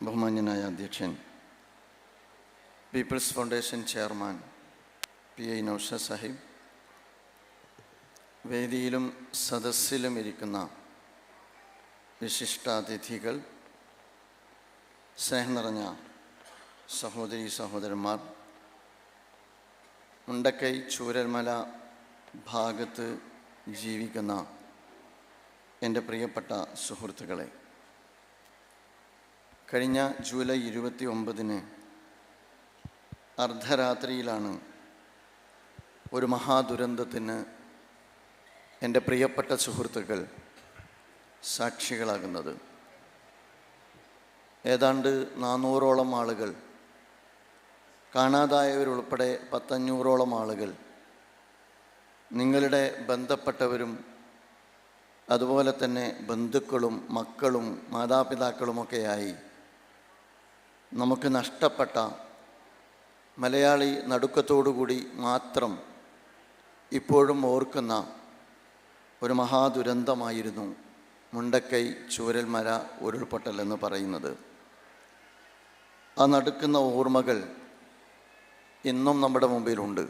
ബഹുമാന്യനായ അധ്യക്ഷൻ people's foundation chairman P I Nausha Sahib വേദിയിലും സദസ്സിലും ഇരിക്കുന്ന വിശിഷ്ടാതിഥികൾ സ്നേഹം നിറഞ്ഞ സഹോദരി സഹോദരന്മാർ മുണ്ടക്കൈ ചൂരൽമല ഭാഗത്ത് ജീവിക്കുന്ന എന്റെ പ്രിയപ്പെട്ട സുഹൃത്തുക്കളെ കഴിഞ്ഞ ജൂലൈ ഇരുപത്തി ഒമ്പതിന് അർദ്ധരാത്രിയിലാണ് ഒരു മഹാദുരന്തത്തിന് എന്റെ പ്രിയപ്പെട്ട സുഹൃത്തുക്കൾ സാക്ഷികളാകുന്നത്. ഏതാണ്ട് നാനൂറോളം ആളുകൾ കാണാതായവരുൾപ്പെടെ പത്തഞ്ഞൂറോളം ആളുകൾ നിങ്ങളുടെ ബന്ധപ്പെട്ടവരും അതുപോലെ തന്നെ ബന്ധുക്കളും മക്കളും മാതാപിതാക്കളുമൊക്കെയായി നമുക്ക് നഷ്ടപ്പെട്ട മലയാളി നടുക്കത്തോടുകൂടി മാത്രം ഇപ്പോഴും ഓർക്കുന്ന ഒരു മഹാദുരന്തമായിരുന്നു മുണ്ടക്കൈ ചൂരൽമല ഉരുൾപൊട്ടൽ എന്ന് പറയുന്നത്. ആ നടുക്കുന്ന ഓർമ്മകൾ ഇന്നും നമ്മുടെ മുമ്പിലുണ്ട്.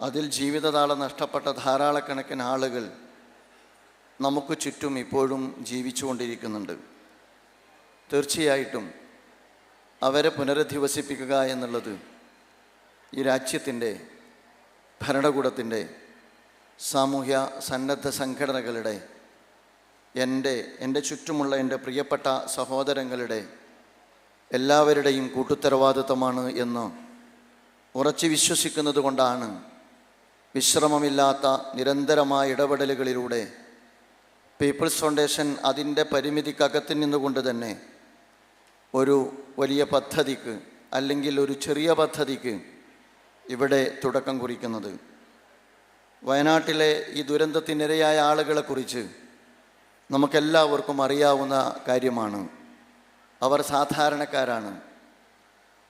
അതിൽ ജീവിതതാളം നഷ്ടപ്പെട്ട ധാരാളക്കണക്കിന് ആളുകൾ നമുക്ക് ചുറ്റും ഇപ്പോഴും ജീവിച്ചുകൊണ്ടിരിക്കുന്നുണ്ട്. തീർച്ചയായിട്ടും അവരെ പുനരധിവസിപ്പിക്കുക എന്നുള്ളത് ഈ രാജ്യത്തിന്റെ ഭരണകൂടത്തിന്റെ സാമൂഹ്യ സന്നദ്ധ സംഘടനകളുടെ എന്റെ എന്റെ ചുറ്റുമുള്ള എന്റെ പ്രിയപ്പെട്ട സഹോദരങ്ങളുടെ എല്ലാവരുടെയും കൂട്ടുത്തരവാദിത്തമാണ് എന്ന് ഉറച്ചു വിശ്വസിക്കുന്നത് കൊണ്ടാണ് വിശ്രമമില്ലാത്ത നിരന്തരമായ ഇടപെടലുകളിലൂടെ പീപ്പിൾസ് ഫൗണ്ടേഷൻ അതിന്റെ പരിമിതിക്കകത്ത് നിന്നുകൊണ്ട് തന്നെ ഒരു വലിയ പദ്ധതിക്ക് അല്ലെങ്കിൽ ഒരു ചെറിയ പദ്ധതിക്ക് ഇവിടെ തുടക്കം കുറിക്കുന്നത്. വയനാട്ടിലെ ഈ ദുരന്തത്തിനിരയായ ആളുകളെക്കുറിച്ച് നമുക്കെല്ലാവർക്കും അറിയാവുന്ന കാര്യമാണ്. അവർ സാധാരണക്കാരാണ്.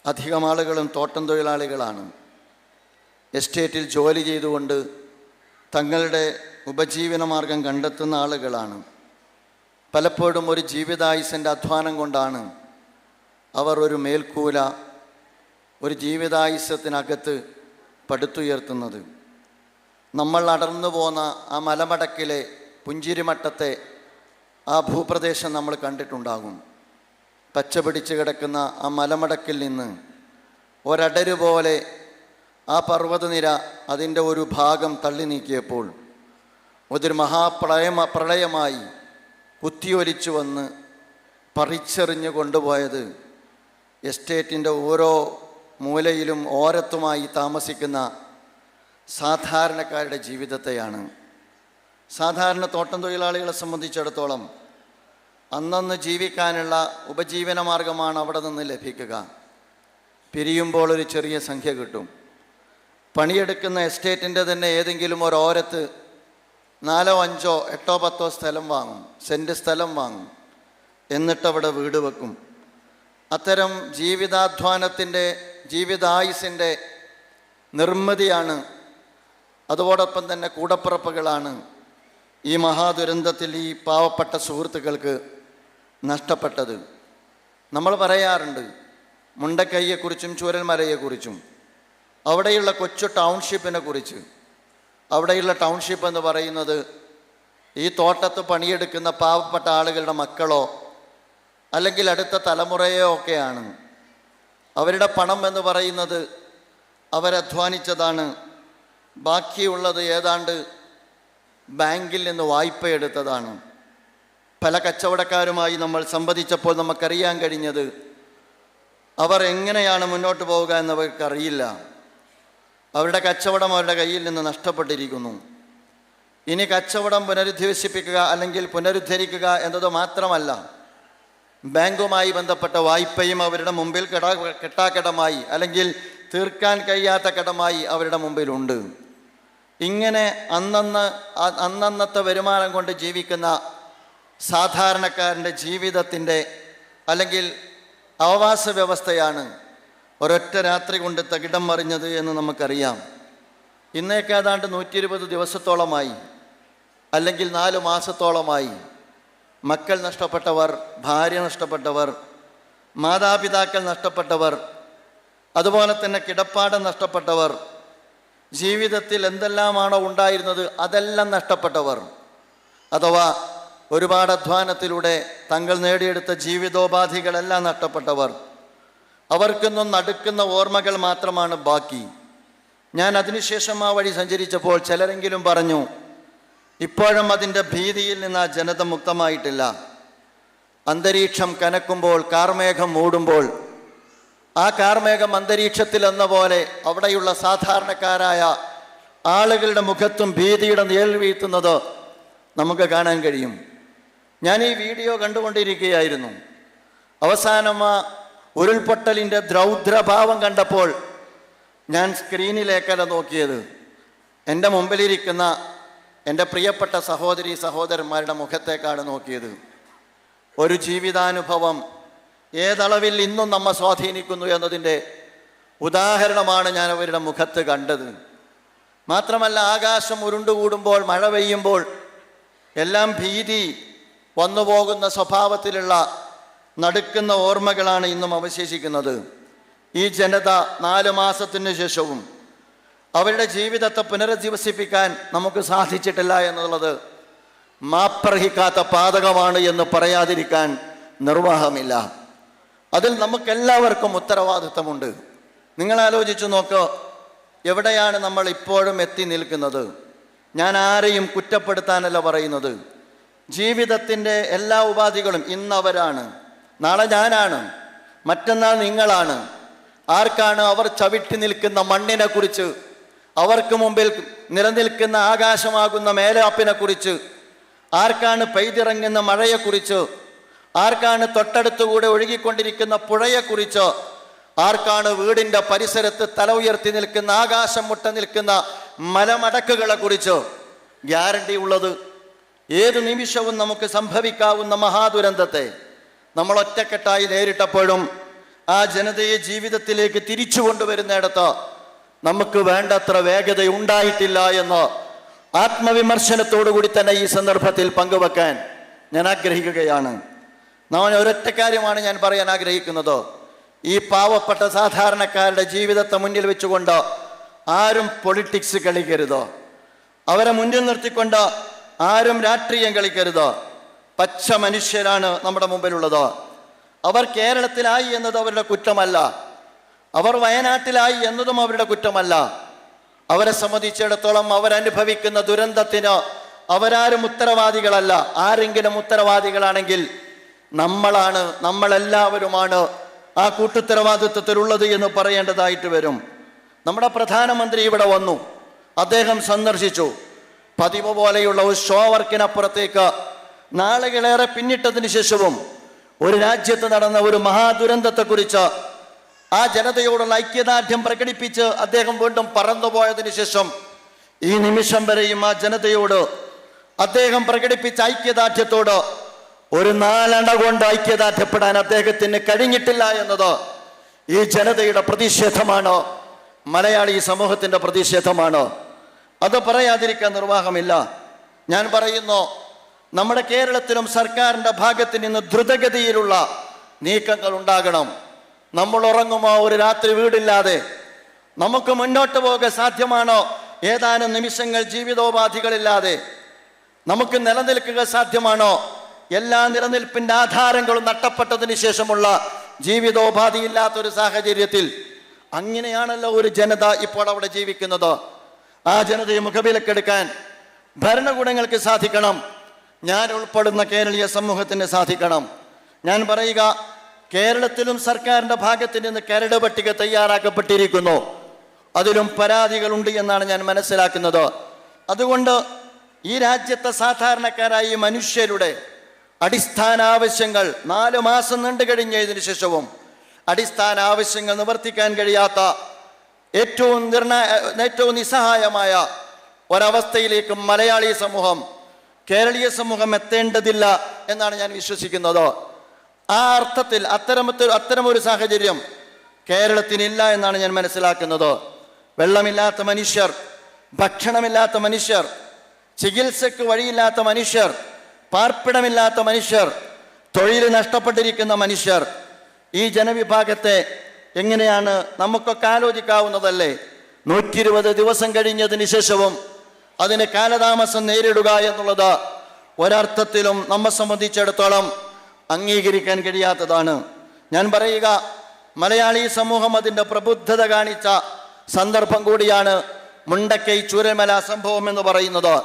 അധികം ആളുകളും തോട്ടം തൊഴിലാളികളാണ്. എസ്റ്റേറ്റിൽ ജോലി ചെയ്തുകൊണ്ട് തങ്ങളുടെ ഉപജീവനമാർഗം കണ്ടെത്തുന്ന ആളുകളാണ്. പലപ്പോഴും ഒരു ജീവിതായുസിന്റെ അധ്വാനം കൊണ്ടാണ് അവർ ഒരു മേൽക്കൂല ഒരു ജീവിതായുസ്യത്തിനകത്ത് പടുത്തുയർത്തുന്നത്. നമ്മൾ അടർന്നു പോന്ന ആ മലമടക്കിലെ പുഞ്ചിരിമട്ടത്തെ ആ ഭൂപ്രദേശം നമ്മൾ കണ്ടിട്ടുണ്ടാകും. പച്ച പിടിച്ച് കിടക്കുന്ന ആ മലമടക്കിൽ നിന്ന് ഒരടരു പോലെ ആ പർവതനിര അതിന്റെ ഒരു ഭാഗം തള്ളി നീക്കിയപ്പോൾ ഒരു മഹാപ്രളയമ പ്രളയമായി കുത്തിയൊലിച്ചു വന്ന് പറിച്ചെറിഞ്ഞ് കൊണ്ടുപോയത് എസ്റ്റേറ്റിന്റെ ഓരോ മൂലയിലും ഓരത്തുമായി താമസിക്കുന്ന സാധാരണക്കാരുടെ ജീവിതത്തെയാണ്. സാധാരണ തോട്ടം തൊഴിലാളികളെ സംബന്ധിച്ചിടത്തോളം അന്നന്ന് ജീവിക്കാനുള്ള ഉപജീവന മാർഗമാണ് അവിടെ നിന്ന് ലഭിക്കുക. പിരിയുമ്പോൾ ഒരു ചെറിയ സംഖ്യ കിട്ടും. പണിയെടുക്കുന്ന എസ്റ്റേറ്റിന്റെ തന്നെ ഏതെങ്കിലും ഒരു ഓരത്ത് നാലോ അഞ്ചോ എട്ടോ പത്തോ സ്ഥലം വാങ്ങും സെന്റ് സ്ഥലം വാങ്ങും. എന്നിട്ടവിടെ വീട് വെക്കും. അത്തരം ജീവിതാധ്വാനത്തിന്റെ ജീവിതായുസിന്റെ നിർമ്മിതിയാണ്. അതോടൊപ്പം തന്നെ കൂടപ്പിറപ്പുകളാണ് ഈ മഹാദുരന്തത്തിൽ ഈ പാവപ്പെട്ട സുഹൃത്തുക്കൾക്ക് നഷ്ടപ്പെട്ടത്. നമ്മൾ പറയാറുണ്ട് മുണ്ടക്കൈയെക്കുറിച്ചും ചൂരന്മലയെക്കുറിച്ചും അവിടെയുള്ള കൊച്ചു ടൗൺഷിപ്പിനെ കുറിച്ച്. അവിടെയുള്ള ടൗൺഷിപ്പ് എന്ന് പറയുന്നത് ഈ തോട്ടത്ത് പണിയെടുക്കുന്ന പാവപ്പെട്ട ആളുകളുടെ മക്കളോ അല്ലെങ്കിൽ അടുത്ത തലമുറയോ ഒക്കെയാണ്. അവരുടെ പണം എന്ന് പറയുന്നത് അവരധ്വാനിച്ചതാണ്. ബാക്കിയുള്ളത് ഏതാണ്ട് ബാങ്കിൽ നിന്ന് വായ്പ എടുത്തതാണ്. പല കച്ചവടക്കാരുമായി നമ്മൾ സംവദിച്ചപ്പോൾ നമുക്കറിയാൻ കഴിഞ്ഞത് അവർ എങ്ങനെയാണ് മുന്നോട്ട് പോവുക എന്നവർക്കറിയില്ല. അവരുടെ കച്ചവടം അവരുടെ കയ്യിൽ നിന്ന് നഷ്ടപ്പെട്ടിരിക്കുന്നു. ഇനി കച്ചവടം പുനരുദ്ധിവസിപ്പിക്കുക അല്ലെങ്കിൽ പുനരുദ്ധരിക്കുക എന്നത് മാത്രമല്ല ബാങ്കുമായി ബന്ധപ്പെട്ട വായ്പയും അവരുടെ മുമ്പിൽ കെടാ കെട്ടാക്കടമായി അല്ലെങ്കിൽ തീർക്കാൻ കഴിയാത്ത കടമായി അവരുടെ മുമ്പിലുണ്ട്. ഇങ്ങനെ അന്നന്ന് അന്നന്നത്തെ വരുമാനം കൊണ്ട് ജീവിക്കുന്ന സാധാരണക്കാരന്റെ ജീവിതത്തിന്റെ അല്ലെങ്കിൽ ആവാസ വ്യവസ്ഥയാണ് ഒരൊറ്റ രാത്രി കൊണ്ട് തകിടം മറിഞ്ഞത് എന്ന് നമുക്കറിയാം. ഇന്നേക്കേതാണ്ട് നൂറ്റി ഇരുപത് ദിവസത്തോളമായി അല്ലെങ്കിൽ നാല് മാസത്തോളമായി മക്കൾ നഷ്ടപ്പെട്ടവർ ഭാര്യ നഷ്ടപ്പെട്ടവർ മാതാപിതാക്കൾ നഷ്ടപ്പെട്ടവർ അതുപോലെ തന്നെ കിടപ്പാടം നഷ്ടപ്പെട്ടവർ ജീവിതത്തിൽ എന്തെല്ലാമാണോ ഉണ്ടായിരുന്നത് അതെല്ലാം നഷ്ടപ്പെട്ടവർ. അഥവാ ഒരുപാട് അധ്വാനത്തിലൂടെ തങ്ങൾ നേടിയെടുത്ത ജീവിതോപാധികളെല്ലാം നഷ്ടപ്പെട്ടവർ. അവർക്കൊന്നും നടുക്കുന്ന ഓർമ്മകൾ മാത്രമാണ് ബാക്കി. ഞാൻ അതിനുശേഷം ആ വഴി സഞ്ചരിച്ചപ്പോൾ ചിലരെങ്കിലും പറഞ്ഞു ഇപ്പോഴും അതിന്റെ ഭീതിയിൽ നിന്ന് ആ ജനത മുക്തമായിട്ടില്ല. അന്തരീക്ഷം കനക്കുമ്പോൾ കാർമേഘം മൂടുമ്പോൾ ആ കാർമേഘം അന്തരീക്ഷത്തിൽ എന്ന പോലെ അവിടെയുള്ള സാധാരണക്കാരായ ആളുകളുടെ മുഖത്തും ഭീതിയുടെ നിഴൽ വീഴ്ത്തുന്നത് നമുക്ക് കാണാൻ കഴിയും. ഞാൻ ഈ വീഡിയോ കണ്ടുകൊണ്ടിരിക്കുകയായിരുന്നു. അവസാനം ആ ഉരുൾപൊട്ടലിന്റെ ദ്രൗദ്രഭാവം കണ്ടപ്പോൾ ഞാൻ സ്ക്രീനിലേക്കല്ല നോക്കിയത്. എന്റെ മുമ്പിലിരിക്കുന്ന എന്റെ പ്രിയപ്പെട്ട സഹോദരി സഹോദരന്മാരുടെ മുഖത്തേക്കാണ് നോക്കിയത്. ഒരു ജീവിതാനുഭവം ഏതളവിൽ ഇന്നും നമ്മെ സ്വാധീനിക്കുന്നു എന്നതിന്റെ ഉദാഹരണമാണ് ഞാൻ അവരുടെ മുഖത്ത് കണ്ടത്. മാത്രമല്ല ആകാശം ഉരുണ്ടുകൂടുമ്പോൾ മഴ പെയ്യുമ്പോൾ എല്ലാം ഭീതി വന്നുപോകുന്ന സ്വഭാവത്തിലുള്ള നടുക്കുന്ന ഓർമ്മകളാണ് ഇന്നും അവശേഷിക്കുന്നത്. ഈ ജനത നാല് മാസത്തിന് ശേഷവും അവരുടെ ജീവിതത്തെ പുനരധിവസിപ്പിക്കാൻ നമുക്ക് സാധിച്ചിട്ടില്ല എന്നുള്ളത് മാപ്രഹിക്കാത്ത പാതകമാണ് എന്ന് പറയാതിരിക്കാൻ നിർവാഹമില്ല. അതിൽ നമുക്കെല്ലാവർക്കും ഉത്തരവാദിത്തമുണ്ട് നിങ്ങൾ ആലോചിച്ചു നോക്കോ എവിടെയാണ് നമ്മൾ ഇപ്പോഴും എത്തി നിൽക്കുന്നത്? ഞാൻ ആരെയും കുറ്റപ്പെടുത്താനല്ല പറയുന്നത്. ജീവിതത്തിന്റെ എല്ലാ ഉപാധികളും ഇന്നവരാണ്. നാളെ ഞാനാണ്. മറ്റന്നാൾ നിങ്ങളാണ്. ആർക്കാണ് അവർ ചവിട്ടി നിൽക്കുന്ന മണ്ണിനെ കുറിച്ച് അവർക്ക് മുമ്പിൽ നിലനിൽക്കുന്ന ആകാശമാകുന്ന മേലാപ്പിനെ കുറിച്ച് ആർക്കാണ് പെയ്തിറങ്ങുന്ന മഴയെക്കുറിച്ച് ആർക്കാണ് തൊട്ടടുത്തുകൂടെ ഒഴുകിക്കൊണ്ടിരിക്കുന്ന പുഴയെക്കുറിച്ച് ആർക്കാണ് വീടിന്റെ പരിസരത്ത് തല ഉയർത്തി നിൽക്കുന്ന ആകാശം മുട്ട നിൽക്കുന്ന മലമടക്കുകളെ കുറിച്ച് ഗ്യാരണ്ടി ഉള്ളത്. ഏത് നിമിഷവും നമുക്ക് സംഭവിക്കാവുന്ന മഹാദുരന്തത്തെ നമ്മൾ ഒറ്റക്കെട്ടായി നേരിട്ടപ്പോഴും ആ ജനതയെ ജീവിതത്തിലേക്ക് തിരിച്ചു കൊണ്ടുവരുന്നിടത്ത് നമുക്ക് വേണ്ടത്ര വേഗത ഉണ്ടായിട്ടില്ല എന്ന് ആത്മവിമർശനത്തോടുകൂടി തന്നെ ഈ സന്ദർഭത്തിൽ പങ്കുവെക്കാൻ ഞാൻ ആഗ്രഹിക്കുകയാണ്. നാം ഒരൊറ്റ കാര്യമാണ് ഞാൻ പറയാൻ ആഗ്രഹിക്കുന്നത്. ഈ പാവപ്പെട്ട സാധാരണക്കാരുടെ ജീവിതത്തെ മുന്നിൽ വെച്ചുകൊണ്ട് ആരും പൊളിറ്റിക്സ് കളിക്കരുത്. അവരെ മുന്നിൽ നിർത്തിക്കൊണ്ട് ആരും രാഷ്ട്രീയം കളിക്കരുത്. പച്ച മനുഷ്യരാണ് നമ്മുടെ മുമ്പിലുള്ളത്. അവർ കേരളത്തിലായി എന്നത് അവരുടെ കുറ്റമല്ല. അവർ വയനാട്ടിലായി എന്നതും അവരുടെ കുറ്റമല്ല. അവരെ സംബന്ധിച്ചിടത്തോളം അവരനുഭവിക്കുന്ന ദുരന്തത്തിന് അവരാരും ഉത്തരവാദികളല്ല. ആരെങ്കിലും ഉത്തരവാദികളാണെങ്കിൽ നമ്മളാണ് നമ്മളെല്ലാവരുമാണ് ആ കൂട്ടുത്തരവാദിത്വത്തിലുള്ളത് എന്ന് പറയേണ്ടതായിട്ട് വരും. നമ്മുടെ പ്രധാനമന്ത്രി ഇവിടെ വന്നു. അദ്ദേഹം സന്ദർശിച്ചു. പതിവ് പോലെയുള്ള ഒരു ഷോ വർക്കിനപ്പുറത്തേക്ക് നാളുകളേറെ പിന്നിട്ടതിന് ശേഷവും ഒരു രാജ്യത്ത് നടന്ന ഒരു മഹാദുരന്തത്തെക്കുറിച്ച് ആ ജനതയോടുള്ള ഐക്യദാർഢ്യം പ്രകടിപ്പിച്ച് അദ്ദേഹം വീണ്ടും പറന്നുപോയതിനു ശേഷം ഈ നിമിഷം വരെയും ആ ജനതയോട് അദ്ദേഹം പ്രകടിപ്പിച്ച ഐക്യദാർഢ്യത്തോട് ഒരു നാലണ കൊണ്ട് ഐക്യദാർഢ്യപ്പെടാൻ അദ്ദേഹത്തിന് കഴിഞ്ഞിട്ടില്ല എന്നത് ഈ ജനതയുടെ പ്രതിഷേധമാണ്. മലയാളി സമൂഹത്തിന്റെ പ്രതിഷേധമാണ്. അത് പറയാതിരിക്കാൻ നിർവാഹമില്ല. ഞാൻ പറയുന്നു നമ്മുടെ കേരളത്തിലും സർക്കാരിന്റെ ഭാഗത്ത് നിന്ന് ദ്രുതഗതിയിലുള്ള നീക്കങ്ങൾ ഉണ്ടാകണം. നമ്മൾ ഉറങ്ങുമോ ഒരു രാത്രി വീടില്ലാതെ. നമുക്ക് മുന്നോട്ട് പോകാൻ സാധ്യമാണോ? ഏതാനും നിമിഷങ്ങൾ ജീവിതോപാധികളില്ലാതെ. നമുക്ക് നിലനിൽക്കുക സാധ്യമാണോ? എല്ലാ നിലനിൽപ്പിന്റെ ആധാരങ്ങളും നഷ്ടപ്പെട്ടതിന് ശേഷമുള്ള ജീവിതോപാധിയില്ലാത്ത ഒരു സാഹചര്യത്തിൽ അങ്ങനെയാണല്ലോ ഒരു ജനത ഇപ്പോൾ അവിടെ ജീവിക്കുന്നത്. ആ ജനതയെ മുഖവിലക്കെടുക്കാൻ ഭരണകൂടങ്ങൾക്ക് സാധിക്കണം. ഞാൻ ഉൾപ്പെടുന്ന കേരളീയ സമൂഹത്തിന് സാധിക്കണം. ഞാൻ പറയുക കേരളത്തിലും സർക്കാരിന്റെ ഭാഗത്ത് നിന്ന് കരട് പട്ടിക തയ്യാറാക്കപ്പെട്ടിരിക്കുന്നു. അതിലും പരാതികളുണ്ട് എന്നാണ് ഞാൻ മനസ്സിലാക്കുന്നത്. അതുകൊണ്ട് ഈ രാജ്യത്തെ സാധാരണക്കാരായ മനുഷ്യരുടെ അടിസ്ഥാന ആവശ്യങ്ങൾ നാല് മാസം നീണ്ടു കഴിഞ്ഞതിന് ശേഷവും അടിസ്ഥാന ആവശ്യങ്ങൾ നിവർത്തിക്കാൻ കഴിയാത്ത ഏറ്റവും നിർണായ ഏറ്റവും നിസ്സഹായമായ ഒരവസ്ഥയിലേക്ക് മലയാളി സമൂഹം കേരളീയ സമൂഹം എത്തേണ്ടതില്ല എന്നാണ് ഞാൻ വിശ്വസിക്കുന്നത്. ആ അർത്ഥത്തിൽ അത്തരമത്തെ അത്തരമൊരു സാഹചര്യം കേരളത്തിനില്ല എന്നാണ് ഞാൻ മനസ്സിലാക്കുന്നത്. വെള്ളമില്ലാത്ത മനുഷ്യർ ഭക്ഷണമില്ലാത്ത മനുഷ്യർ ചികിത്സയ്ക്ക് വഴിയില്ലാത്ത മനുഷ്യർ പാർപ്പിടമില്ലാത്ത മനുഷ്യർ തൊഴിൽ നഷ്ടപ്പെട്ടിരിക്കുന്ന മനുഷ്യർ ഈ ജനവിഭാഗത്തെ എങ്ങനെയാണ് നമുക്കൊക്കെ ആലോചിക്കാവുന്നതല്ലേ? നൂറ്റി ഇരുപത് ദിവസം കഴിഞ്ഞതിന് ശേഷവും അതിന് കാലതാമസം നേരിടുക എന്നുള്ളത് ഒരർത്ഥത്തിലും നമ്മെ സംബന്ധിച്ചിടത്തോളം അംഗീകരിക്കാൻ കഴിയാത്തതാണ്. ഞാൻ പറയുക മലയാളി സമൂഹം അതിന്റെ പ്രബുദ്ധത കാണിച്ച സന്ദർഭം കൂടിയാണ് മുണ്ടക്കൈ ചൂരമല സംഭവം എന്ന് പറയുന്നത്.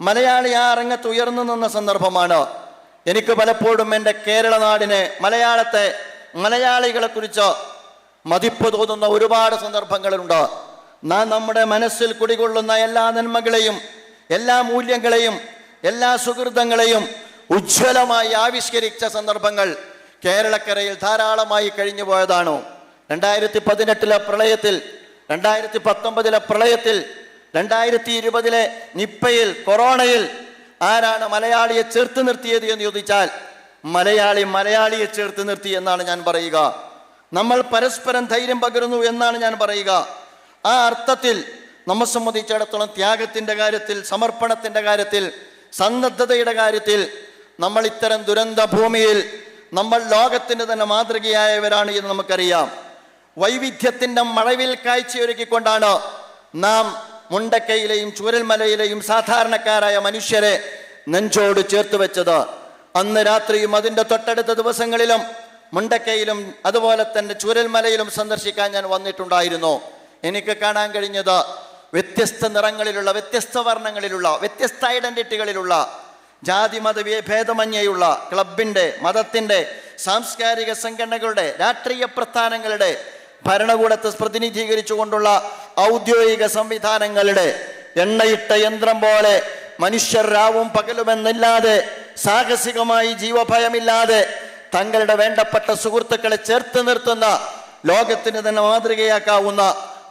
മലയാളി ആ രംഗത്ത് ഉയർന്നു നിന്ന സന്ദർഭമാണ്. എനിക്ക് പലപ്പോഴും എന്റെ കേരള നാടിനെ മലയാളത്തെ മലയാളികളെ കുറിച്ച് മതിപ്പ് തോന്നുന്ന ഒരുപാട് സന്ദർഭങ്ങളുണ്ട്. നാം നമ്മുടെ മനസ്സിൽ കുടികൊള്ളുന്ന എല്ലാ നന്മകളെയും എല്ലാ മൂല്യങ്ങളെയും എല്ലാ സുഹൃതങ്ങളെയും ഉജ്ജ്വലമായി ആവിഷ്കരിച്ച സന്ദർഭങ്ങൾ കേരളക്കരയിൽ ധാരാളമായി കഴിഞ്ഞു പോയതാണോ രണ്ടായിരത്തി പതിനെട്ടിലെ പ്രളയത്തിൽ രണ്ടായിരത്തി പത്തൊമ്പതിലെ പ്രളയത്തിൽ രണ്ടായിരത്തി ഇരുപതിലെ നിപ്പയിൽ കൊറോണയിൽ ആരാണ് മലയാളിയെ ചേർത്ത് നിർത്തിയത് എന്ന് ചോദിച്ചാൽ മലയാളി മലയാളിയെ ചേർത്ത് നിർത്തി എന്നാണ് ഞാൻ പറയുക. നമ്മൾ പരസ്പരം ധൈര്യം പകരുന്നു എന്നാണ് ഞാൻ പറയുക. ആ അർത്ഥത്തിൽ നമ്മെ സംബന്ധിച്ചിടത്തോളം ത്യാഗത്തിന്റെ കാര്യത്തിൽ സമർപ്പണത്തിന്റെ കാര്യത്തിൽ സന്നദ്ധതയുടെ കാര്യത്തിൽ നമ്മൾ ഇത്തരം ദുരന്ത ഭൂമിയിൽ നമ്മൾ ലോകത്തിന് തന്നെ മാതൃകയായവരാണ് എന്ന് നമുക്കറിയാം. വൈവിധ്യത്തിന്റെ മഴവിൽ കാഴ്ചയൊരുക്കിക്കൊണ്ടാണ് നാം മുണ്ടക്കയിലെയും ചൂരൽമലയിലെയും സാധാരണക്കാരായ മനുഷ്യരെ നെഞ്ചോട് ചേർത്ത് വെച്ചത്. അന്ന് രാത്രിയും അതിന്റെ തൊട്ടടുത്ത ദിവസങ്ങളിലും മുണ്ടക്കയിലും അതുപോലെ തന്നെ ചൂരൽമലയിലും സന്ദർശിക്കാൻ ഞാൻ വന്നിട്ടുണ്ടായിരുന്നു. എനിക്ക് കാണാൻ കഴിഞ്ഞത് വ്യത്യസ്ത നിറങ്ങളിലുള്ള വ്യത്യസ്ത വർണങ്ങളിലുള്ള വ്യത്യസ്ത ഐഡന്റിറ്റികളിലുള്ള ജാതി മത ഭേദമന്യേയുള്ള ക്ലബിന്റെ മതത്തിന്റെ സാംസ്കാരിക സംഘടനകളുടെ രാഷ്ട്രീയ പ്രസ്ഥാനങ്ങളുടെ ഭരണകൂടത്തെ പ്രതിനിധീകരിച്ചുകൊണ്ടുള്ള ഔദ്യോഗിക സംവിധാനങ്ങളുടെ എണ്ണയിട്ട യന്ത്രം പോലെ മനുഷ്യർ രാവും പകലുമെന്നില്ലാതെ സാഹസികമായി ജീവഭയമില്ലാതെ തങ്ങളുടെ വേണ്ടപ്പെട്ട സുഹൃത്തുക്കളെ ചേർത്ത് നിർത്തുന്ന ലോകത്തിന് തന്നെ മാതൃകയാക്കാവുന്ന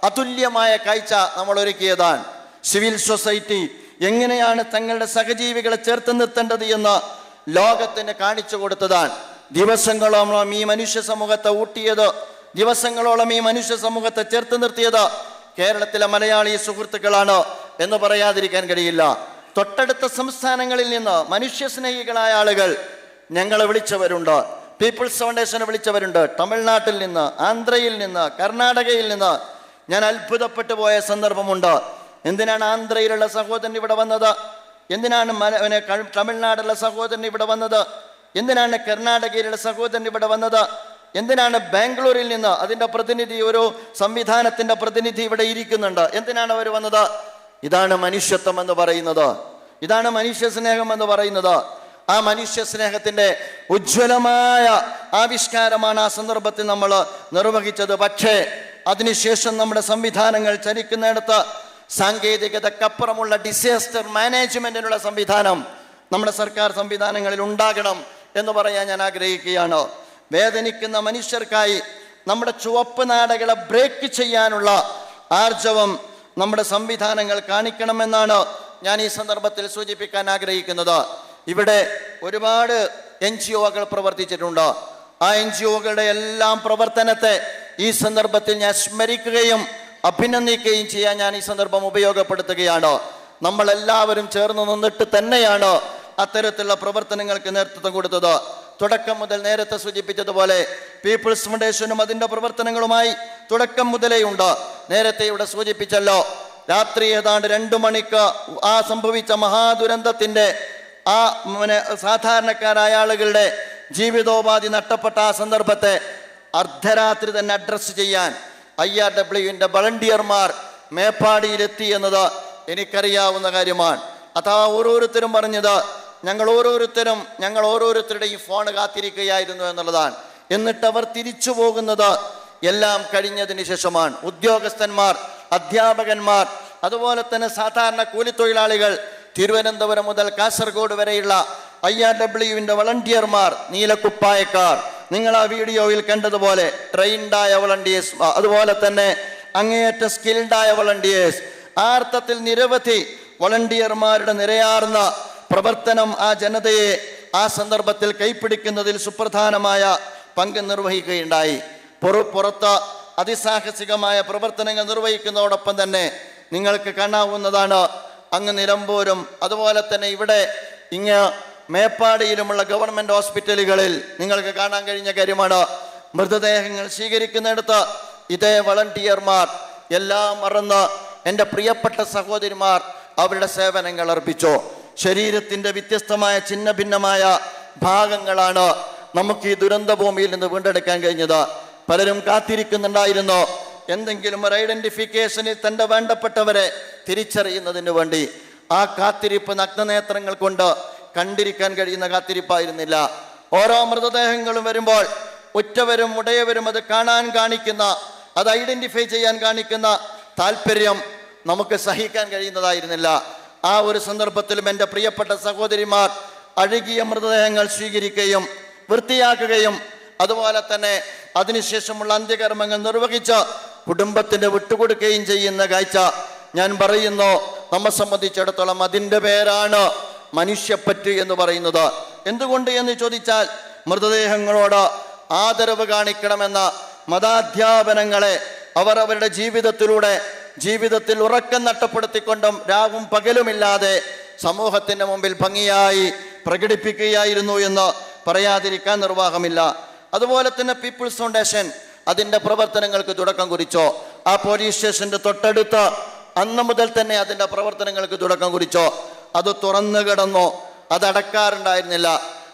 അതുല്യമായ കാഴ്ച നമ്മൾ ഒരുക്കിയതാണ് സിവിൽ സൊസൈറ്റി എങ്ങനെയാണ് തങ്ങളുടെ സഹജീവികളെ ചേർത്ത് നിർത്തേണ്ടത് എന്ന് ലോകത്തിന് കാണിച്ചു കൊടുത്തതാണ്. ദിവസങ്ങളോളം ഈ മനുഷ്യ സമൂഹത്തെ ഊട്ടിയത് ദിവസങ്ങളോളം ഈ മനുഷ്യ സമൂഹത്തെ ചേർത്ത് നിർത്തിയത് കേരളത്തിലെ മലയാളി സുഹൃത്തുക്കളാണ് എന്ന് പറയാതിരിക്കാൻ കഴിയില്ല. തൊട്ടടുത്ത സംസ്ഥാനങ്ങളിൽ നിന്ന് മനുഷ്യസ്നേഹികളായ ആളുകൾ ഞങ്ങളെ വിളിച്ചവരുണ്ട്. പീപ്പിൾസ് ഫൗണ്ടേഷനെ വിളിച്ചവരുണ്ട്. തമിഴ്നാട്ടിൽ നിന്ന് ആന്ധ്രയിൽ നിന്ന് കർണാടകയിൽ നിന്ന് ഞാൻ അത്ഭുതപ്പെട്ടു പോയ സന്ദർഭമുണ്ട്. എന്തിനാണ് ആന്ധ്രയിലുള്ള സഹോദരൻ ഇവിടെ വന്നത്? എന്തിനാണ് തമിഴ്നാടുള്ള സഹോദരൻ ഇവിടെ വന്നത്? എന്തിനാണ് കർണാടകയിലുള്ള സഹോദരൻ ഇവിടെ വന്നത്? എന്തിനാണ് ബാംഗ്ലൂരിൽ നിന്ന് അതിന്റെ പ്രതിനിധി ഒരു സംവിധാനത്തിന്റെ പ്രതിനിധി ഇവിടെ ഇരിക്കുന്നുണ്ട്? എന്തിനാണ് അവർ വന്നത്? ഇതാണ് മനുഷ്യത്വം എന്ന് പറയുന്നത്. ഇതാണ് മനുഷ്യ സ്നേഹം എന്ന് പറയുന്നത്. ആ മനുഷ്യ സ്നേഹത്തിന്റെ ഉജ്ജ്വലമായ ആവിഷ്കാരമാണ് ആ സന്ദർഭത്തിൽ നമ്മൾ നിർവഹിച്ചത്. പക്ഷേ അതിനുശേഷം നമ്മുടെ സംവിധാനങ്ങൾ ചലിക്കുന്നിടത്ത് സാങ്കേതികതക്കപ്പുറമുള്ള ഡിസാസ്റ്റർ മാനേജ്മെന്റിനുള്ള സംവിധാനം നമ്മുടെ സർക്കാർ സംവിധാനങ്ങളിൽ ഉണ്ടാകണം എന്ന് പറയാൻ ഞാൻ ആഗ്രഹിക്കുകയാണ്. വേദനിക്കുന്ന മനുഷ്യർക്കായി നമ്മുടെ ചുവപ്പ് നാടകളെ ബ്രേക്ക് ചെയ്യാനുള്ള ആർജവം നമ്മുടെ സംവിധാനങ്ങൾ കാണിക്കണമെന്നാണ് ഞാൻ ഈ സന്ദർഭത്തിൽ സൂചിപ്പിക്കാൻ ആഗ്രഹിക്കുന്നത്. ഇവിടെ ഒരുപാട് എൻ ജി ഒകൾ പ്രവർത്തിച്ചിട്ടുണ്ട്. ആ എൻ ജി ഒകളുടെ എല്ലാം പ്രവർത്തനത്തെ ഈ സന്ദർഭത്തിൽ ഞാൻ സ്മരിക്കുകയും അഭിനന്ദിക്കുകയും ചെയ്യാൻ ഞാൻ ഈ സന്ദർഭം ഉപയോഗപ്പെടുത്തുകയാണ്. നമ്മളെല്ലാവരും ചേർന്ന് നിന്നിട്ട് തന്നെയാണ് അത്തരത്തിലുള്ള പ്രവർത്തനങ്ങൾക്ക് നേതൃത്വം കൊടുത്തത്. തുടക്കം മുതൽ നേരത്തെ സൂചിപ്പിച്ചതുപോലെ പീപ്പിൾസ് ഫൗണ്ടേഷനും അതിന്റെ പ്രവർത്തനങ്ങളുമായി തുടക്കം മുതലേ ഉണ്ട്. നേരത്തെ ഇവിടെ സൂചിപ്പിച്ചല്ലോ രാത്രി ഏതാണ്ട് രണ്ടു മണിക്ക് ആ സംഭവിച്ച മഹാദുരന്തത്തിന്റെ ആ സാധാരണക്കാരായ ആളുകളുടെ ജീവിതോപാധി നഷ്ടപ്പെട്ട ആ സന്ദർഭത്തെ അർദ്ധരാത്രി തന്നെ അഡ്രസ്സ് ചെയ്യാൻ ഐ ആർ ഡബ്ല്യുവിന്റെ വളണ്ടിയർമാർ മേപ്പാടിയിലെത്തി എന്നത് എനിക്കറിയാവുന്ന കാര്യമാണ്. അഥവാ ഓരോരുത്തരും പറഞ്ഞത് ഞങ്ങൾ ഓരോരുത്തരും ഞങ്ങൾ ഓരോരുത്തരുടെയും ഫോൺ കാത്തിരിക്കുകയായിരുന്നു എന്നുള്ളതാണ്. എന്നിട്ട് അവർ തിരിച്ചു പോകുന്നത് എല്ലാം കഴിഞ്ഞതിന് ശേഷമാണ്. ഉദ്യോഗസ്ഥന്മാർ അധ്യാപകന്മാർ അതുപോലെ തന്നെ സാധാരണ കൂലിത്തൊഴിലാളികൾ തിരുവനന്തപുരം മുതൽ കാസർഗോഡ് വരെയുള്ള ഐ ആർ ഡബ്ല്യുവിന്റെ വളണ്ടിയർമാർ നീലക്കുപ്പായക്കാർ നിങ്ങൾ ആ വീഡിയോയിൽ കണ്ടതുപോലെ ട്രെയിൻഡായ വളണ്ടിയേഴ്സ് അതുപോലെ തന്നെ അങ്ങേയറ്റ സ്കിൽഡായ വളണ്ടിയേഴ്സ് ആ അർത്ഥത്തിൽ നിരവധി വളണ്ടിയർമാരുടെ നിരയാർന്ന പ്രവർത്തനം ആ ജനതയെ ആ സന്ദർഭത്തിൽ കൈപ്പിടിക്കുന്നതിൽ സുപ്രധാനമായ പങ്ക് നിർവഹിക്കുകയുണ്ടായി. പുറ പുറത്ത് അതിസാഹസികമായ പ്രവർത്തനങ്ങൾ നിർവഹിക്കുന്നതോടൊപ്പം തന്നെ നിങ്ങൾക്ക് കാണാവുന്നതാണ് അങ്ങ് നിലമ്പൂരും അതുപോലെ തന്നെ ഇവിടെ ഇങ്ങ് മേപ്പാടിയിലുമുള്ള ഗവൺമെന്റ് ഹോസ്പിറ്റലുകളിൽ നിങ്ങൾക്ക് കാണാൻ കഴിഞ്ഞ കാര്യമാണ്. മൃതദേഹങ്ങൾ സ്വീകരിക്കുന്നിടത്ത് ഇതേ വളണ്ടിയർമാർ എല്ലാം മറന്ന് എന്റെ പ്രിയപ്പെട്ട സഹോദരിമാർ അവരുടെ സേവനങ്ങൾ അർപ്പിച്ചു. ശരീരത്തിന്റെ വ്യത്യസ്തമായ ചിന്ന ഭിന്നമായ ഭാഗങ്ങളാണ് നമുക്ക് ഈ ദുരന്ത ഭൂമിയിൽ നിന്ന് വീണ്ടെടുക്കാൻ കഴിഞ്ഞത്. പലരും കാത്തിരിക്കുന്നുണ്ടായിരുന്നു. എന്തെങ്കിലും ഒരു ഐഡന്റിഫിക്കേഷനിൽ തന്റെ വേണ്ടപ്പെട്ടവരെ തിരിച്ചറിയുന്നതിന് വേണ്ടി ആ കാത്തിരിപ്പ് നഗ്നനേത്രങ്ങൾ കൊണ്ട് കണ്ടിരിക്കാൻ കഴിയുന്ന കാത്തിരിപ്പായിരുന്നില്ല. ഓരോ മൃതദേഹങ്ങളും വരുമ്പോൾ ഉറ്റവരും ഉടയവരും അത് കാണാൻ കാണിക്കുന്ന അത് ഐഡന്റിഫൈ ചെയ്യാൻ കാണിക്കുന്ന താല്പര്യം നമുക്ക് സഹിക്കാൻ കഴിയുന്നതായിരുന്നില്ല. ആ ഒരു സന്ദർഭത്തിലും എന്റെ പ്രിയപ്പെട്ട സഹോദരിമാർ അഴുകിയ മൃതദേഹങ്ങൾ സ്വീകരിക്കുകയും വൃത്തിയാക്കുകയും അതുപോലെ തന്നെ അതിനുശേഷമുള്ള അന്ത്യകർമ്മങ്ങൾ നിർവഹിച്ച് കുടുംബത്തിന് വിട്ടുകൊടുക്കുകയും ചെയ്യുന്ന കാഴ്ച ഞാൻ പറയുന്നു. നമ്മെ സംബന്ധിച്ചിടത്തോളം അതിന്റെ പേരാണ് മനുഷ്യപ്പറ്റ് എന്ന് പറയുന്നത്. എന്തുകൊണ്ട് എന്ന് ചോദിച്ചാൽ മൃതദേഹങ്ങളോട് ആദരവ് കാണിക്കണമെന്ന മതാധ്യാപനങ്ങളെ അവർ അവരുടെ ജീവിതത്തിലൂടെ ജീവിതത്തിൽ ഉറക്കം നഷ്ടപ്പെടുത്തിക്കൊണ്ടും രാവും പകലുമില്ലാതെ സമൂഹത്തിന്റെ മുമ്പിൽ ഭംഗിയായി പ്രകടിപ്പിക്കുകയായിരുന്നു എന്ന് പറയാതിരിക്കാൻ നിർവാഹമില്ല. അതുപോലെ തന്നെ പീപ്പിൾസ് ഫൗണ്ടേഷൻ അതിന്റെ പ്രവർത്തനങ്ങൾക്ക് തുടക്കം കുറിച്ചോ? ആ പോലീസ് സ്റ്റേഷന്റെ തൊട്ടടുത്ത് അന്ന് മുതൽ തന്നെ അതിന്റെ പ്രവർത്തനങ്ങൾക്ക് തുടക്കം കുറിച്ചോ? അത് തുറന്നു കിടന്നോ? അതടക്കാറുണ്ടായിരുന്നില്ല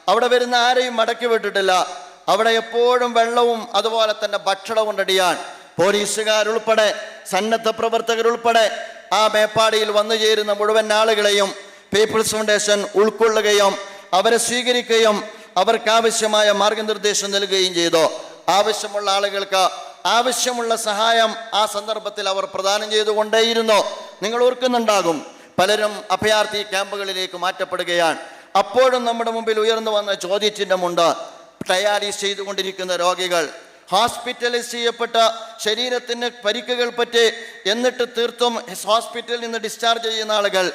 അവിടെ വരുന്ന ആരെയും മടക്കി വിട്ടിട്ടില്ല. അവിടെ എപ്പോഴും വെള്ളവും അതുപോലെ തന്നെ ഭക്ഷണവും റെഡിയാൻ പോലീസുകാരുൾപ്പെടെ സന്നദ്ധ പ്രവർത്തകരുൾപ്പെടെ ആ മേപ്പാടിയിൽ വന്നു ചേരുന്ന മുഴുവൻ ആളുകളെയും പീപ്പിൾസ് ഫൗണ്ടേഷൻ ഉൾക്കൊള്ളുകയും അവരെ സ്വീകരിക്കുകയും അവർക്ക് ആവശ്യമായ മാർഗനിർദ്ദേശം നൽകുകയും ചെയ്തു. ആവശ്യമുള്ള ആളുകൾക്ക് ആവശ്യമുള്ള സഹായം ആ സന്ദർഭത്തിൽ അവർ പ്രദാനം ചെയ്തുകൊണ്ടേയിരുന്നു. നിങ്ങൾ ഓർക്കുന്നുണ്ടാകും പലരും അഭയാർത്ഥി ക്യാമ്പുകളിലേക്ക് മാറ്റപ്പെടുകയാണ്. അപ്പോഴും നമ്മുടെ മുമ്പിൽ ഉയർന്നു വന്ന ചോദ്യചിഹ്നമുണ്ട്. ഡയാലിസ് ചെയ്തുകൊണ്ടിരിക്കുന്ന രോഗികൾ ഹോസ്പിറ്റലൈസ് ചെയ്യപ്പെട്ട ശരീരത്തിന് പരിക്കുകൾ പറ്റി എന്നിട്ട് തീർത്തും ഹോസ്പിറ്റലിൽ നിന്ന് ഡിസ്ചാർജ് ചെയ്യുന്ന ആളുകൾ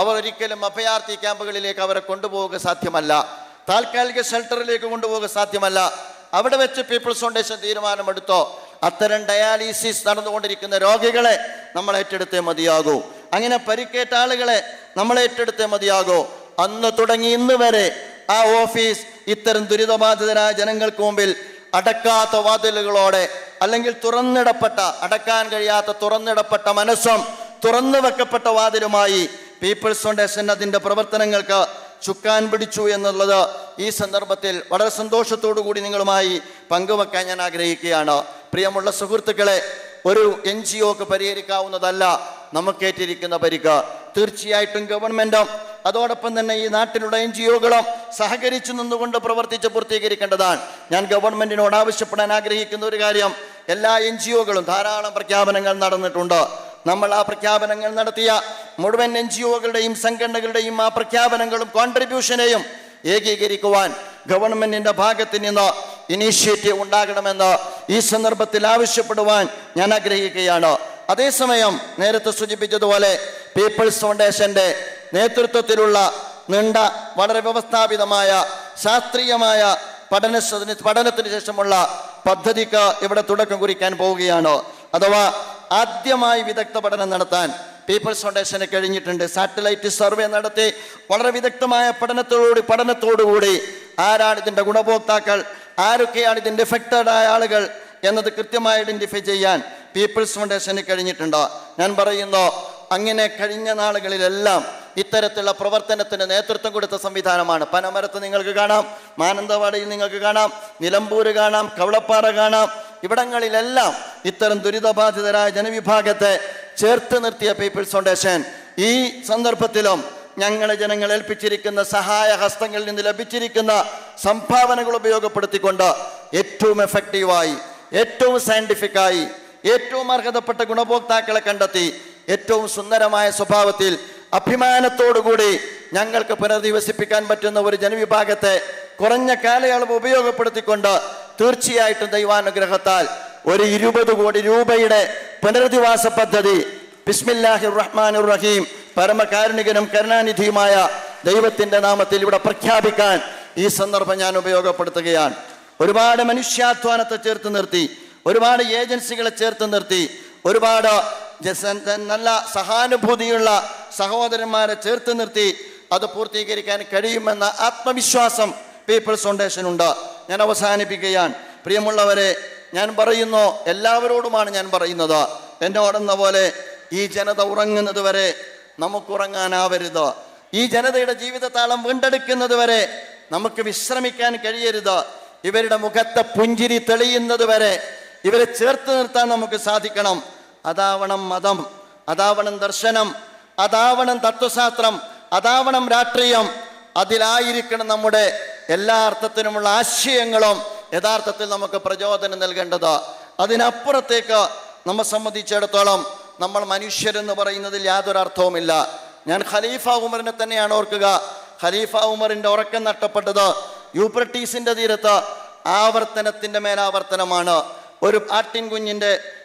അവർ ഒരിക്കലും അഭയാർത്ഥി ക്യാമ്പുകളിലേക്ക് അവരെ കൊണ്ടുപോവുക സാധ്യമല്ല. താൽക്കാലിക ഷെൽട്ടറിലേക്ക് കൊണ്ടുപോവുക സാധ്യമല്ല. അവിടെ വെച്ച് പീപ്പിൾസ് ഫൗണ്ടേഷൻ തീരുമാനമെടുത്തോ അത്തരം ഡയാലിസിസ് നടന്നുകൊണ്ടിരിക്കുന്ന രോഗികളെ നമ്മൾ ഏറ്റെടുത്തേ മതിയാകൂ. അങ്ങനെ പരിക്കേറ്റ ആളുകളെ നമ്മൾ ഏറ്റെടുത്തേ മതിയാകോ. അന്ന് തുടങ്ങി ഇന്ന് വരെ ആ ഓഫീസ് ഇത്തരം ദുരിതബാധിതരായ ജനങ്ങൾക്ക് മുമ്പിൽ അടക്കാത്ത വാതിലുകളോടെ അല്ലെങ്കിൽ തുറന്നിടപ്പെട്ട അടക്കാൻ കഴിയാത്ത തുറന്നിടപ്പെട്ട മനസ്സും തുറന്നു വെക്കപ്പെട്ട വാതിലുമായി പീപ്പിൾസ് ഫൗണ്ടേഷൻ അതിന്റെ പ്രവർത്തനങ്ങൾക്ക് ചുക്കാൻ പിടിച്ചു എന്നുള്ളത് ഈ സന്ദർഭത്തിൽ വളരെ സന്തോഷത്തോടു കൂടി നിങ്ങളുമായി പങ്കുവെക്കാൻ ഞാൻ ആഗ്രഹിക്കുകയാണ്. പ്രിയമുള്ള സുഹൃത്തുക്കളെ ഒരു എൻ ജി ഒക്ക് പരിഹരിക്കാവുന്നതല്ല. നമുക്കേറ്റിരിക്കുന്ന പരിക്ക്. തീർച്ചയായിട്ടും ഗവൺമെന്റും. അതോടൊപ്പം തന്നെ ഈ നാട്ടിലുള്ള എൻ ജി ഒകളും സഹകരിച്ചു നിന്നുകൊണ്ട് പ്രവർത്തിച്ച് പൂർത്തീകരിക്കേണ്ടതാണ്. ഞാൻ ഗവൺമെന്റിനോട് ആവശ്യപ്പെടാൻ ആഗ്രഹിക്കുന്ന ഒരു കാര്യം എല്ലാ എൻ ജി ഒകളും ധാരാളം പ്രഖ്യാപനങ്ങൾ നടന്നിട്ടുണ്ട്. നമ്മൾ ആ പ്രഖ്യാപനങ്ങൾ നടത്തിയ മുഴുവൻ എൻ ജി ഒകളുടെയും സംഘടനകളുടെയും ആ പ്രഖ്യാപനങ്ങളും കോൺട്രിബ്യൂഷനെയും ഏകീകരിക്കുവാൻ ഗവൺമെന്റിന്റെ ഭാഗത്ത് നിന്ന് ഇനീഷ്യേറ്റീവ് ഉണ്ടാകണമെന്ന് ഈ സന്ദർഭത്തിൽ ആവശ്യപ്പെടുവാൻ ഞാൻ ആഗ്രഹിക്കുകയാണ്. അതേസമയം നേരത്തെ സൂചിപ്പിച്ചതുപോലെ പീപ്പിൾസ് ഫൗണ്ടേഷന്റെ നേതൃത്വത്തിലുള്ള നീണ്ട വളരെ വ്യവസ്ഥാപിതമായ ശാസ്ത്രീയമായ പഠന പഠനത്തിന് ശേഷമുള്ള പദ്ധതിക്ക് ഇവിടെ തുടക്കം കുറിക്കാൻ പോവുകയാണ്. അഥവാ ആദ്യമായി വിദഗ്ധ പഠനം നടത്താൻ പീപ്പിൾസ് ഫൗണ്ടേഷന് കഴിഞ്ഞിട്ടുണ്ട്. സാറ്റലൈറ്റ് സർവേ നടത്തി വളരെ വിദഗ്ധമായ പഠനത്തോടുകൂടി പഠനത്തോടുകൂടി ആരാണ് ഇതിന്റെ ഗുണഭോക്താക്കൾ ആരൊക്കെയാണ് ഇതിന്റെ എഫക്റ്റഡ് ആയ ആളുകൾ എന്നത് കൃത്യമായി ഐഡന്റിഫൈ ചെയ്യാൻ പീപ്പിൾസ് ഫൗണ്ടേഷന് കഴിഞ്ഞിട്ടുണ്ട്? ഞാൻ പറയുന്നു അങ്ങനെ കഴിഞ്ഞ നാളുകളിലെല്ലാം ഇത്തരത്തിലുള്ള പ്രവർത്തനത്തിന് നേതൃത്വം കൊടുത്ത സംവിധാനമാണ്. പനമരത്ത് നിങ്ങൾക്ക് കാണാം മാനന്തവാടിയിൽ നിങ്ങൾക്ക് കാണാം നിലമ്പൂര് കാണാം കവളപ്പാറ കാണാം. ഇവിടങ്ങളിലെല്ലാം ഇത്തരം ദുരിതബാധിതരായ ജനവിഭാഗത്തെ ചേർത്ത് നിർത്തിയ പീപ്പിൾസ് ഫൗണ്ടേഷൻ ഈ സന്ദർഭത്തിലും ഞങ്ങളെ ജനങ്ങൾ ഏൽപ്പിച്ചിരിക്കുന്ന സഹായ ഹസ്തങ്ങളിൽ നിന്ന് ലഭിച്ചിരിക്കുന്ന സംഭാവനകൾ ഉപയോഗപ്പെടുത്തിക്കൊണ്ട് ഏറ്റവും എഫക്റ്റീവായി ഏറ്റവും സയന്റിഫിക്കായി ഏറ്റവും അർഹതപ്പെട്ട ഗുണഭോക്താക്കളെ കണ്ടെത്തി ഏറ്റവും സുന്ദരമായ സ്വഭാവത്തിൽ അഭിമാനത്തോടുകൂടി ഞങ്ങൾക്ക് പുനരധിവസിപ്പിക്കാൻ പറ്റുന്ന ഒരു ജനവിഭാഗത്തെ കുറഞ്ഞ കാലയളവ് ഉപയോഗപ്പെടുത്തിക്കൊണ്ട് തീർച്ചയായിട്ടും ദൈവാനുഗ്രഹത്താൽ ഒരു ഇരുപത് കോടി രൂപയുടെ പുനരധിവാസ പദ്ധതി ബിസ്മില്ലാഹി റഹ്മാൻ റഹീം പരമകാരുണികനും കരുണാനിധിയുമായ ദൈവത്തിന്റെ നാമത്തിൽ ഇവിടെ പ്രഖ്യാപിക്കാൻ ഈ സന്ദർഭം ഞാൻ ഉപയോഗപ്പെടുത്തുകയാണ്. ഒരുപാട് മനുഷ്യാധ്വാനത്തെ ചേർത്ത് നിർത്തി ഒരുപാട് ഏജൻസികളെ ചേർത്ത് നിർത്തി ഒരുപാട് നല്ല സഹാനുഭൂതിയുള്ള സഹോദരന്മാരെ ചേർത്ത് നിർത്തി അത് പൂർത്തീകരിക്കാൻ കഴിയുമെന്ന ആത്മവിശ്വാസം പീപ്പിൾസ് ഫൗണ്ടേഷൻ ഉണ്ട് ഞാൻ അവസാനിപ്പിക്കുകയാണ്. പ്രിയമുള്ളവരെ ഞാൻ പറയുന്നു എല്ലാവരോടുമാണ് ഞാൻ പറയുന്നത്. എന്നോടെന്ന പോലെ ഈ ജനത ഉറങ്ങുന്നത് വരെ നമുക്കുറങ്ങാനാവരുത്. ഈ ജനതയുടെ ജീവിതതാളം വീണ്ടെടുക്കുന്നത് വരെ നമുക്ക് വിശ്രമിക്കാൻ കഴിയരുത്. ഇവരുടെ മുഖത്തെ പുഞ്ചിരി തെളിയുന്നത് വരെ ഇവരെ ചേർത്ത് നിർത്താൻ നമുക്ക് സാധിക്കണം. അതാവണം മതം അതാവണം ദർശനം അതാവണം തത്വശാസ്ത്രം അതാവണം രാഷ്ട്രീയം. അതിലായിരിക്കണം നമ്മുടെ എല്ലാ അർത്ഥത്തിനുമുള്ള ആശയങ്ങളും യഥാർത്ഥത്തിൽ നമുക്ക് പ്രചോദനം നൽകേണ്ടത്. അതിനപ്പുറത്തേക്ക് നമ്മെ സംബന്ധിച്ചിടത്തോളം നമ്മൾ മനുഷ്യരെന്ന് പറയുന്നതിൽ യാതൊരു അർത്ഥവുമില്ല. ഞാൻ ഖലീഫ ഉമറിനെ തന്നെയാണ് ഓർക്കുക. ഖലീഫ ഉമറിന്റെ ഉറക്കം നഷ്ടപ്പെട്ടത് യൂപ്രട്ടീസിന്റെ തീരത്ത് ആവർത്തനത്തിന്റെ മേലാവർത്തനമാണ്. ഒരു ആട്ടിൻ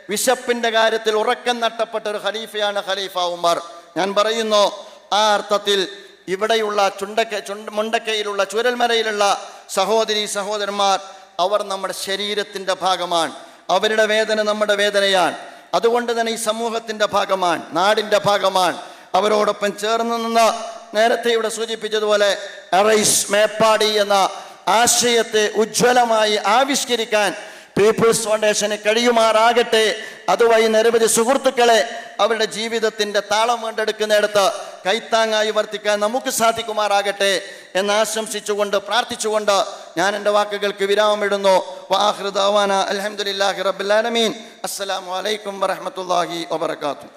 വിശപ്പിന്റെ കാര്യത്തിൽ ഉറക്കം നട്ടപ്പെട്ട ഒരു ഖലീഫയാണ് ഖലീഫ ഉമർ. ഞാൻ പറയുന്നു ആ അർത്ഥത്തിൽ ഇവിടെയുള്ള ചുണ്ടക്ക ചുണ്ട മുണ്ടക്കയിലുള്ള ചുരൽമരയിലുള്ള സഹോദരി സഹോദരന്മാർ അവർ നമ്മുടെ ശരീരത്തിന്റെ ഭാഗമാണ്. അവരുടെ വേദന നമ്മുടെ വേദനയാണ്. അതുകൊണ്ട് തന്നെ ഈ സമൂഹത്തിന്റെ ഭാഗമാണ് നാടിന്റെ ഭാഗമാണ്. അവരോടൊപ്പം ചേർന്ന് നിന്ന് നേരത്തെ ഇവിടെ സൂചിപ്പിച്ചതുപോലെ അറൈസ് മേപ്പാടി എന്ന ആശയത്തെ ഉജ്ജ്വലമായി ആവിഷ്കരിക്കാൻ പീപ്പിൾസ് ഫൗണ്ടേഷന് കഴിയുമാറാകട്ടെ. അതുവഴി നിരവധി സുഹൃത്തുക്കളെ അവരുടെ ജീവിതത്തിന്റെ താളം വീണ്ടെടുക്കുന്നിടത്ത് കൈത്താങ്ങായി വർത്തിക്കാൻ നമുക്ക് സാധിക്കുമാറാകട്ടെ എന്ന് ആശംസിച്ചുകൊണ്ട് പ്രാർത്ഥിച്ചുകൊണ്ട് ഞാൻ എന്റെ വാക്കുകൾക്ക് വിരാമമിടുന്നു. വാഹൃദാന അലഹമുല്ലാഹി അസ്സലാമു അലൈക്കും വറഹമത്തല്ലാഹി വബർക്കാത്തു